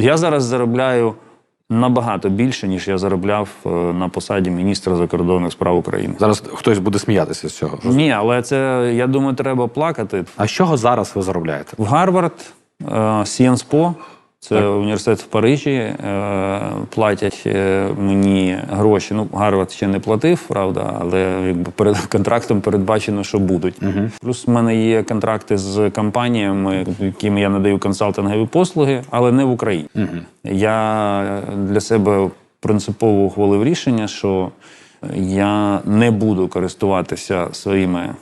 Я зараз заробляю набагато більше, ніж я заробляв е, на посаді міністра закордонних справ України. Зараз хтось буде сміятися з цього. Ні, але це я думаю, треба плакати. А з чого зараз ви заробляєте? В Гарвард, е, Сієнспо, це університет в Парижі, е, платять е, мені гроші. Ну, Гарвард ще не платив, правда, але якби перед контрактом передбачено, що будуть. Плюс в мене є контракти з компаніями, яким я надаю консалтингові послуги, але не в Україні. Я для себе принципово ухвалив рішення, що я не буду користуватися своїми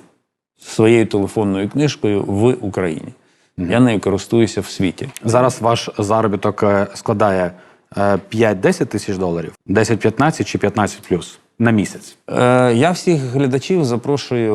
своєю телефонною книжкою в Україні. Я нею користуюся в світі. Зараз ваш заробіток е, складає е, 5-10 тисяч доларів, 10-15 чи 15 плюс на місяць. Е, я всіх глядачів запрошую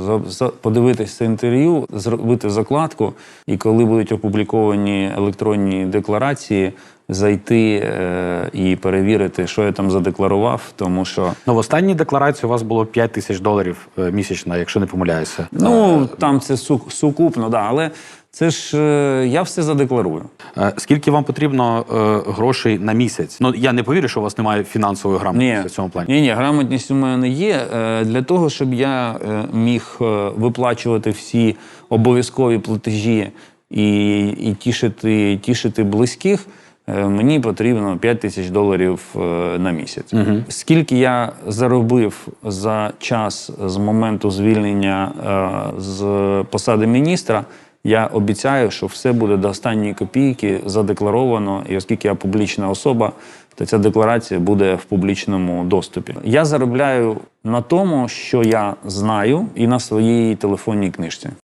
за, за, подивитись це інтерв'ю, зробити закладку, і коли будуть опубліковані електронні декларації, зайти е, і перевірити, що я там задекларував, тому що Ну, в останній декларації у вас було 5 тисяч доларів е, місячно, якщо не помиляюся. ну там це су- сукупно, да, але це ж е, я все задекларую. Е, Скільки вам потрібно е, грошей на місяць? Ну я не повірю, що у вас немає фінансової грамотності Ні, в цьому плані. Ні, ні, грамотність у мене є. Е, Для того, щоб я е, міг виплачувати всі обов'язкові платежі і, і тішити, тішити близьких. е, Мені потрібно 5 тисяч доларів е, на місяць. Скільки я заробив за час з моменту звільнення е, з посади міністра, я обіцяю, що все буде до останньої копійки задекларовано, і оскільки я публічна особа, то ця декларація буде в публічному доступі. Я заробляю на тому, що я знаю, і на своїй телефонній книжці.